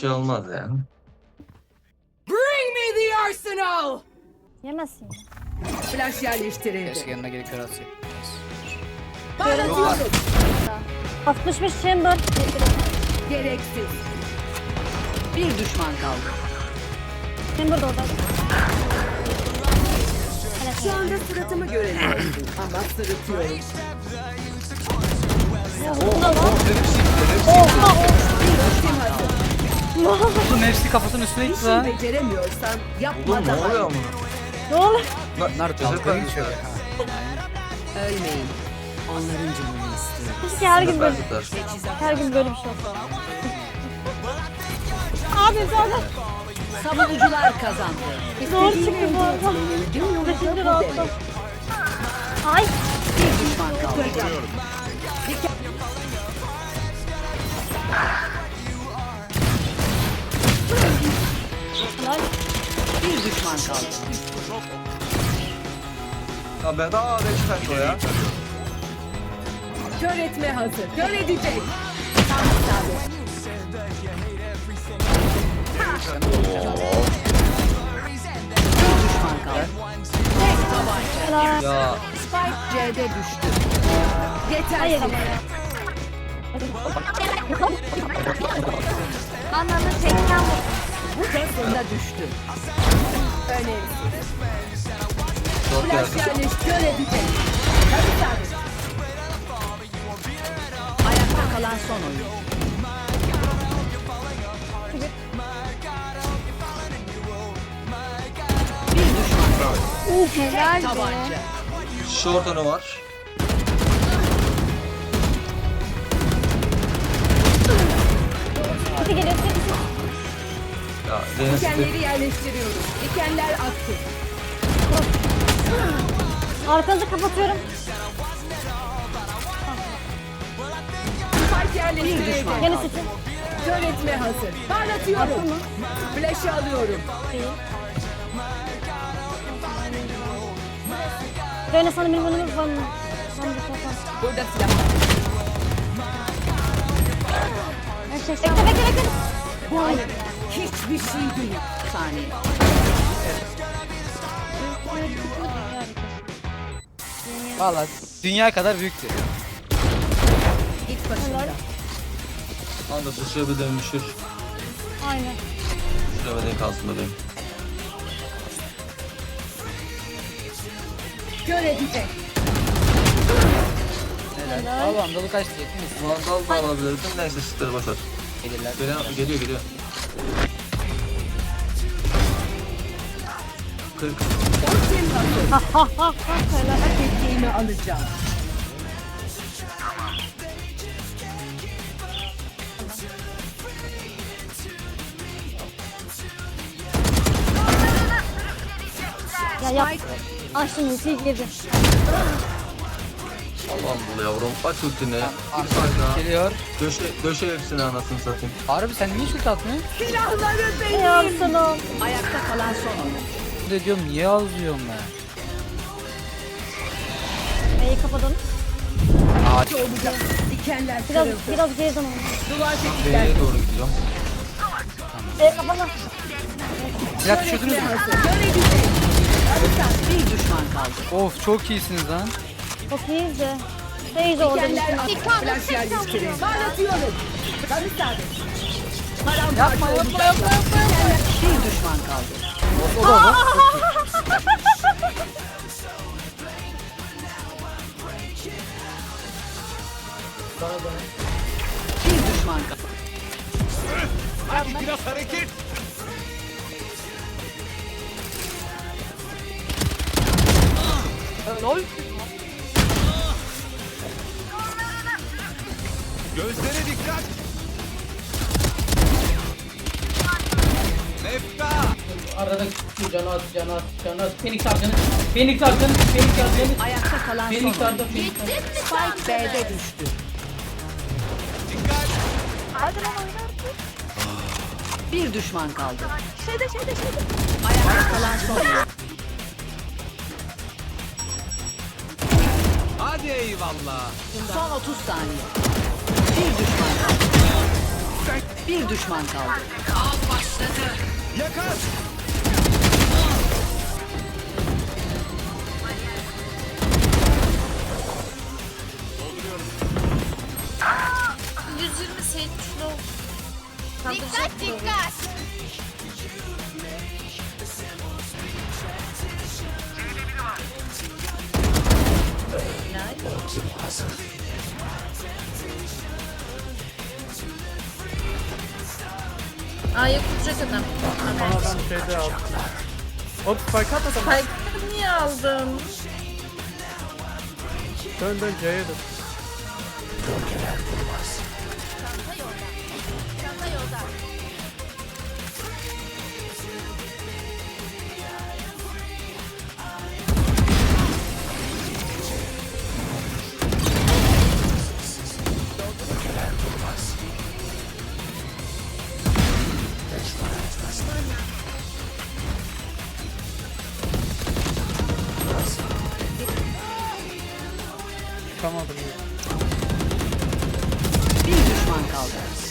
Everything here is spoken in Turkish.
şey olmaz yani. Bring me the arsenal! Yemezsin. Flash yerleştirildi. Keşke yanına gelip kör atsaydım. Parlatıyorum. 65 chamber. Gereksiz. Bir düşman kaldı. Chamber da orada. Şu anda suratımı göremiyorsun ama sırıtıyorum. Bunda lan. Bir ultim hazır. Oğlum hepsi kafasının üstüne gitti lan. beceremiyorsan yapma Oğlum ne daha oluyor ama? Ne oluyor? Bunlar dalga geçiyor. Ölmeyin. Onların canını istiyorum. Keşke her gün böyle, Süper. her gün böyle bir şey olsa. Abi zaten Savunucular kazandı. zor çıktı bu arada. Beşinci demek. Ay. Bir düşman kaldı. Lan. Bir düşman kaldı. Ya bedava 5 dakika ya. Kör etme hazır. Kör edecek. Tam isabet. Bir düşman kaldı. Tek tabanca. Helal. Ya Spike C'de düştü. Yeter. Hayır Bu da düştü. Önemsiz. çok Flash geldi. yerleş kör edecek. Tabii tabii. Ayakta kalan son oyun. Bir düşman. Uf helal be. Tabanca. Short önü var. Hadi geliyor. Ya. Dikenleri yerleştiriyoruz. Dikenler aktif. Arkanızı kapatıyorum. Spike yerleştirildi. Gene seçin. Kör etme hazır. Parlatıyorum. Flash'ı alıyorum. Böyle sana benim önümü var mı? Lan bir kapan. Burada silah var. Bekle bekle bekle. Hayır. Hiçbir şey değil. Saniye. Valla dünya kadar büyüktü. Git başımdan. Anda sıçra bir dönmüşür. Aynen. Bir kalsın bebeğim. Kör edecek. Helal. Allah'ım dalı kaçtı yetiniz. Vandal da alabilirdim. Neyse sıçları boşver. Gelirler. Geliyor geliyor. Geliyor. 40. Ultim hazır. Ha ha ha ha. Hak ettiğimi alacağım. Ya yap. Açtım ultiyi girdi. Allah'ım bul yavrum. Aç ultini. Bir sayda. Geliyor. Döşe, döşe hepsini anasını satayım. Harbi sen niye şut atmıyorsun? Silahları benim. Ayakta kalan son oyun. De diyorum niye ağlıyorum ben? B'yi kapatalım. Ne olacak? Dikenler Biraz kırıldı. biraz geriden onu. Duvar tetikler. B'ye doğru gidiyorum. E kapama. Silah düşürdünüz mü? edecek. Tabii bir düşman kaldı. Of çok iyisiniz lan. Çok iyiyiz de. Teyze orada. Flash yerleştirin. Parlatıyorum. Tabii tabii. Paramparça Yapma yapma yapma yapma. Bir düşman kaldı. O, da iyi. Bir düşman kaldı. Lol. Gözlere dikkat. Mefta. Arada şu canı at, canı at, canı at. Phoenix arcanı, Phoenix arcanı, Phoenix arcanı. Ayakta kalan Phoenix arda, Phoenix arda. Spike B'de düştü. Dikkat. Bir düşman kaldı. Ayakta kalan son. Hadi eyvallah. Son 30 saniye. Bir düşman kaldı. Bir düşman kaldı. Yakar. Dikkat dikkat. A'ya kuracak adam. Adam şeyde aldı. Hop spike at adam. Spike'ı niye aldın? Dön dön C'ye dön. Çanta yolda. Çanta yolda. Çıkamadım ya. Bir düşman kaldı.